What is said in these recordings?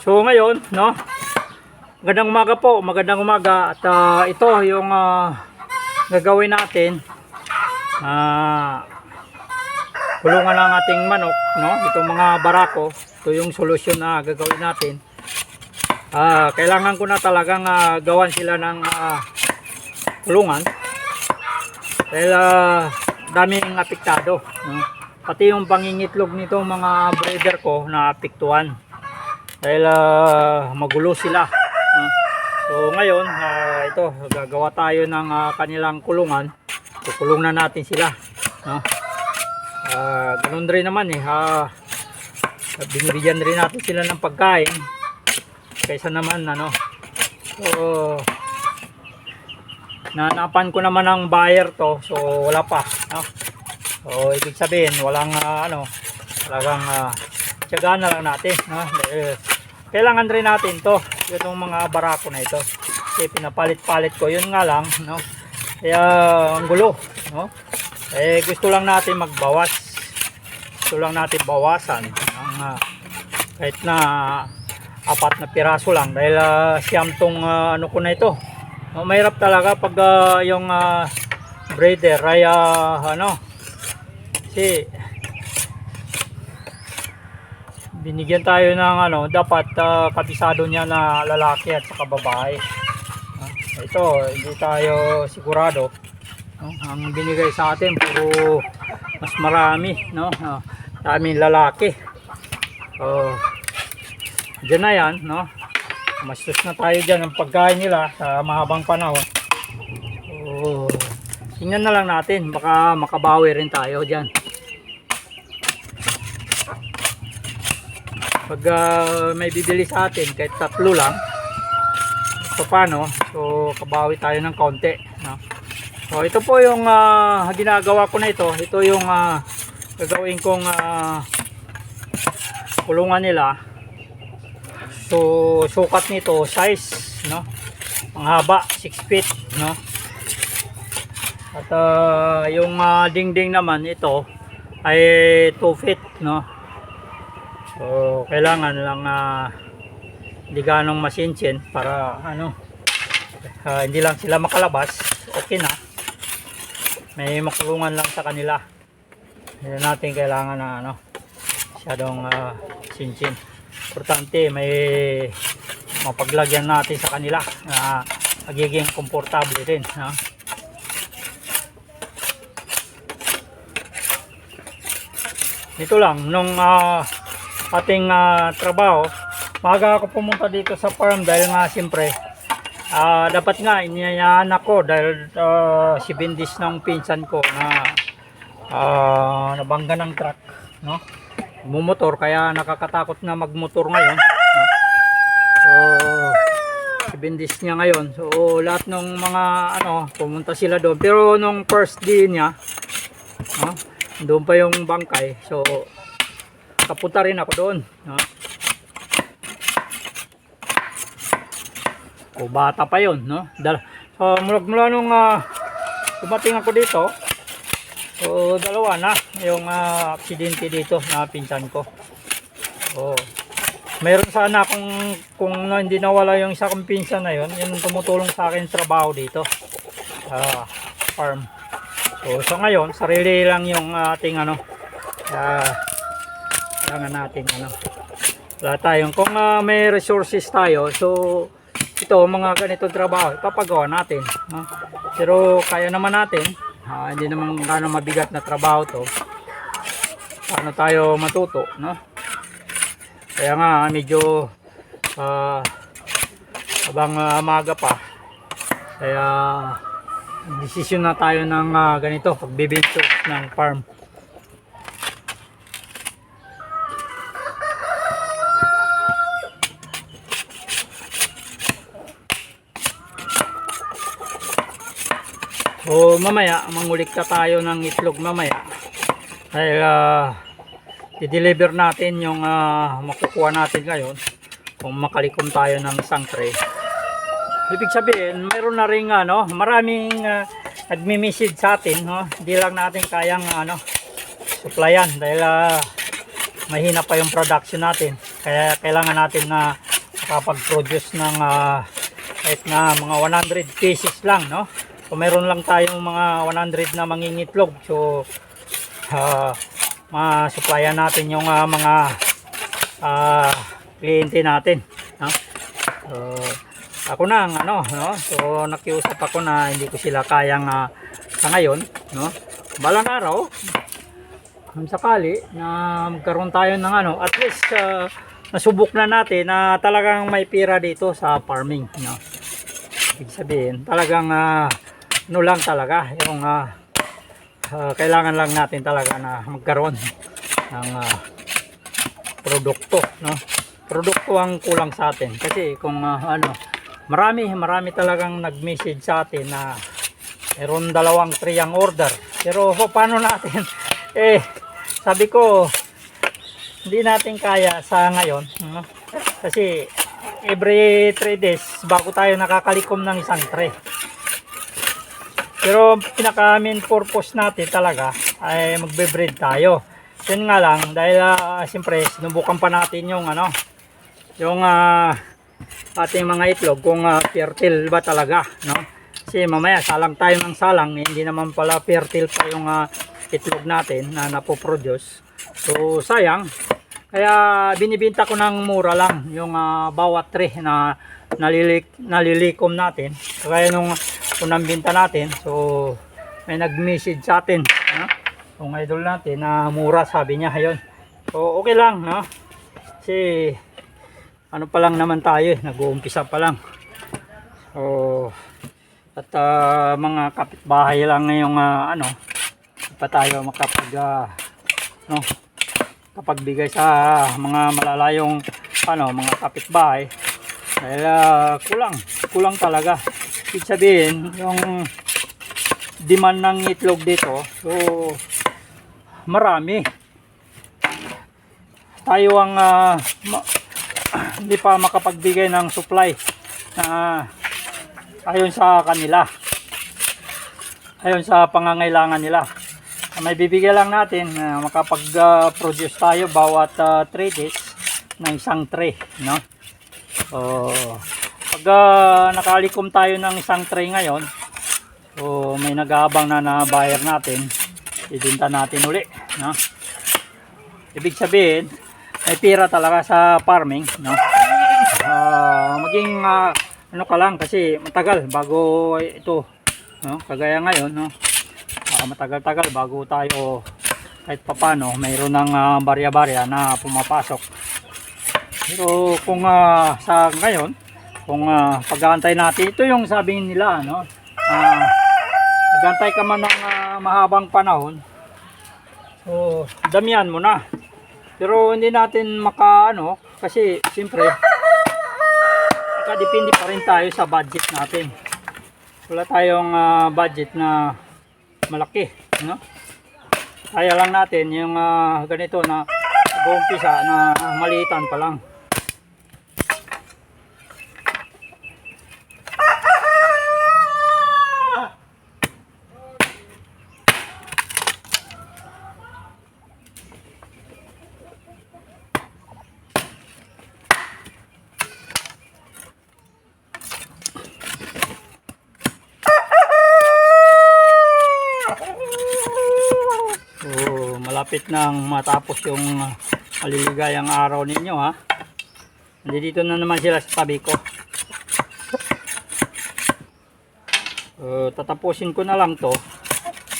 So ngayon, no? Magandang umaga po, magandang umaga at ah, ito yung ah, gagawin natin. Ah kulungan ng ating manok, no? Itong mga barako, ito yung solusyon na gagawin natin. Ah, kailangan ko na talagang ah, gawan sila ng ah, kulungan. Dahil ah, daming apektado, no? Pati yung pangingitlog nitong mga breeder ko na apektuhan. Dahil ah, magulo sila. no? So ngayon, ah, ito gagawa tayo ng ah, kanilang kulungan. Kukulong na natin sila, no? Ah, ganun rin naman eh. ah, binibigyan rin natin sila ng pagkain kaysa naman ano. So nanapan ko naman ng buyer to. So wala pa, no? So ibig sabihin walang ah, ano, talagang uh, tiyagaan na lang natin, no? Dahil kailangan rin natin to, itong mga barako na ito. Kasi pinapalit-palit ko, yun nga lang, no? Kaya ang gulo, no? Eh gusto lang natin magbawas. Gusto lang natin bawasan ang ah, kahit na apat na piraso lang dahil uh, siyam tong ah, ano ko na ito. No, mahirap talaga pag ah, yung ah, breeder ay ah, ano kasi binigyan tayo ng ano dapat ah, kabisado niya na lalaki at saka babae. Ah, ito hindi tayo sigurado. No? ang binigay sa atin puro mas marami no? Uh, daming lalaki. So dyan na yan no? Mastos na tayo dyan ang pagkain nila sa mahabang panahon. So tingnan na lang natin baka makabawi rin tayo dyan pag ah, may bibili sa atin kahit tatlo lang so paano so kabawi tayo ng konti no So ito po yung ah, ginagawa ko na ito. Ito yung ah, gagawin kong ah, kulungan nila. So sukat nito size no. Ang haba 6 feet no. At ah, yung ah, dingding naman ito ay 2 feet no. So kailangan lang ah, hindi ganong masinsin para ano ah, hindi lang sila makalabas. Okay na may makulungan lang sa kanila hindi natin kailangan na ano masyadong uh, sinchin importante may mapaglagyan natin sa kanila na magiging komportable din no? ito lang nung ah, ating ah, trabaho maga ako pumunta dito sa farm dahil nga siyempre Ah, dapat nga iniyayaan ako dahil ah, si Bindis ng pinsan ko na ah, nabangga ng truck, no? Mumotor kaya nakakatakot na magmotor ngayon, no? So si Bindis niya ngayon. So lahat ng mga ano, pumunta sila doon. Pero nung first day niya, no? Doon pa yung bangkay. So kapunta rin ako doon, no? O bata pa yon no? So mula, mula nung ah, dumating ako dito, so dalawa na yung ah, aksidente dito na pinsan ko. Oh. Meron sana kung kung na, hindi nawala yung isa kong pinsan na yon, yung tumutulong sa akin trabaho dito. Sa farm. So sa ngayon, sarili lang yung ating ano ah kailangan natin ano. Wala tayong kung ah, may resources tayo, so ito mga ganitong trabaho ipapagawa natin no? pero kaya naman natin ah, hindi naman gano'ng mabigat na trabaho to paano tayo matuto no? kaya nga medyo ah, habang ah, maga pa kaya desisyon na tayo ng ah, ganito pagbibinto ng farm O mamaya, mangulikta tayo ng itlog mamaya. Dahil uh, i-deliver natin yung ah, makukuha natin ngayon kung makalikom tayo ng isang tray. Ibig sabihin, mayroon na rin ano, maraming uh, nagmi-message sa atin, no? Hindi lang natin kayang ano, supplyan dahil ah, mahina pa yung production natin. Kaya kailangan natin na makapag-produce ng ah, kahit na mga 100 pieces lang no kung meron lang tayong mga 100 na mangingitlog so uh, masupplyan natin yung ah, mga ah, kliyente natin no? so, ako na ang ano no so nakiusap ako na hindi ko sila kayang ah, sa ngayon no balang araw kung sakali na magkaroon tayo ng ano, at least uh, nasubok na natin na talagang may pira dito sa farming. No? Ibig sabihin, talagang uh, ano lang talaga, yung uh, uh, kailangan lang natin talaga na magkaroon ng uh, produkto. No? Produkto ang kulang sa atin. Kasi kung uh, ano, marami, marami talagang nag-message sa atin na meron dalawang three ang order. Pero paano natin? eh, sabi ko, hindi natin kaya sa ngayon. no? Kasi every 3 days bago tayo nakakalikom ng isang tray. Pero pinaka main purpose natin talaga ay magbe-breed tayo. Yun nga lang dahil uh, siyempre sinubukan pa natin yung ano yung ah, ating mga itlog kung ah, fertile ba talaga, no? Kasi mamaya salang tayo ng salang, eh, hindi naman pala fertile pa yung ah, itlog natin na napoproduce. So sayang. Kaya binibinta ko ng mura lang yung ah, bawat tray na nalilik, nalilikom natin. Kaya nung unang binta natin, so may nag-message sa atin, no? Yung idol natin na mura sabi niya, ayun. So okay lang, no? Kasi ano pa lang naman tayo, eh, nag-uumpisa pa lang. So at ah, mga kapitbahay lang ngayong ah, ano, pa tayo makapag ah, no, kapagbigay sa mga malalayong ano, mga kapitbahay dahil ah, kulang, kulang talaga. Ibig sabihin, yung demand ng itlog dito, so marami. Tayo ang ah, ma- hindi pa makapagbigay ng supply na ayon sa kanila. Ayon sa pangangailangan nila. May bibigyan lang natin na makapag-produce tayo bawat 3 days ng isang tray, no? So, pag ah, nakalikom tayo ng isang tray ngayon, so may nag-aabang na na buyer natin, ibinta natin uli, no? Ibig sabihin, may pira talaga sa farming, no? Ah, maging ah, ano ka lang kasi matagal bago ito, no? Kagaya ngayon, no? Ah, matagal-tagal bago tayo kahit papano mayroon ng ah, barya-barya na pumapasok. Pero kung ah, sa ngayon, kung uh, pag-aantay natin, ito yung sabi nila, no? Ah, nag-aantay ka man ng ah, mahabang panahon, so damihan mo na. Pero hindi natin maka ano, kasi siyempre nakadepende pa rin tayo sa budget natin. Wala tayong ah, budget na malaki, no? Kaya lang natin yung ah, ganito na nag-uumpisa na maliitan pa lang. So, malapit nang matapos yung uh, maliligayang araw ninyo ha. Nandito na naman sila sa tabi ko. So, tatapusin ko na lang to.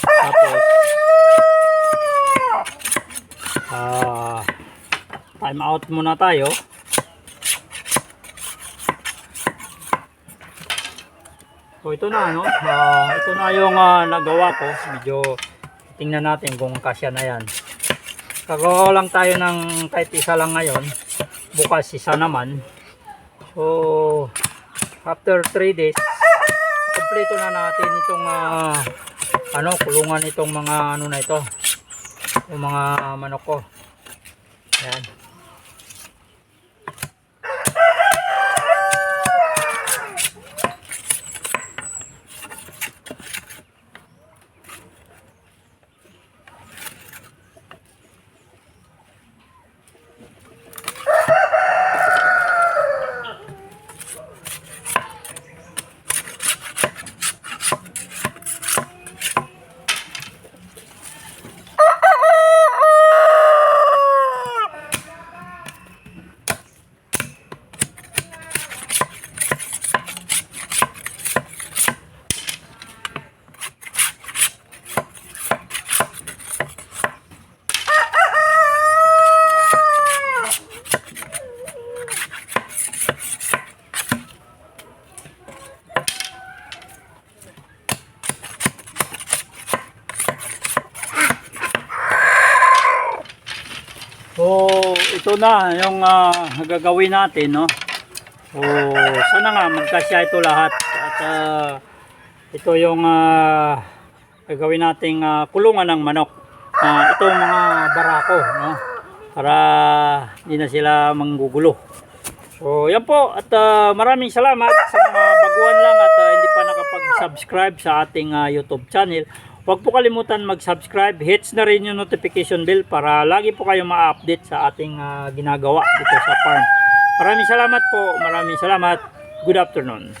Tapos ah time out muna tayo. So ito na no. Ah, ito na yung ah, nagawa ko. Medyo tingnan natin kung kasya na yan. Kagawa lang tayo ng kahit isa lang ngayon. Bukas isa naman. So after 3 days, kompleto na natin itong ah, ano, kulungan itong mga ano na ito. Yung mga manok ko. Yan. Ito na yung ah, gagawin natin, no? O, sana nga magkasya ito lahat. At ah, ito yung ah, gagawin nating ah, kulungan ng manok. Ah, itong mga barako, no? Para hindi na sila manggugulo. So, yan po. At ah, maraming salamat sa mga baguhan lang at ah, hindi pa nakapag-subscribe sa ating ah, YouTube channel. Huwag po kalimutan mag-subscribe. Hits na rin yung notification bell para lagi po kayo ma-update sa ating ah, ginagawa dito sa farm. Maraming salamat po. Maraming salamat. Good afternoon.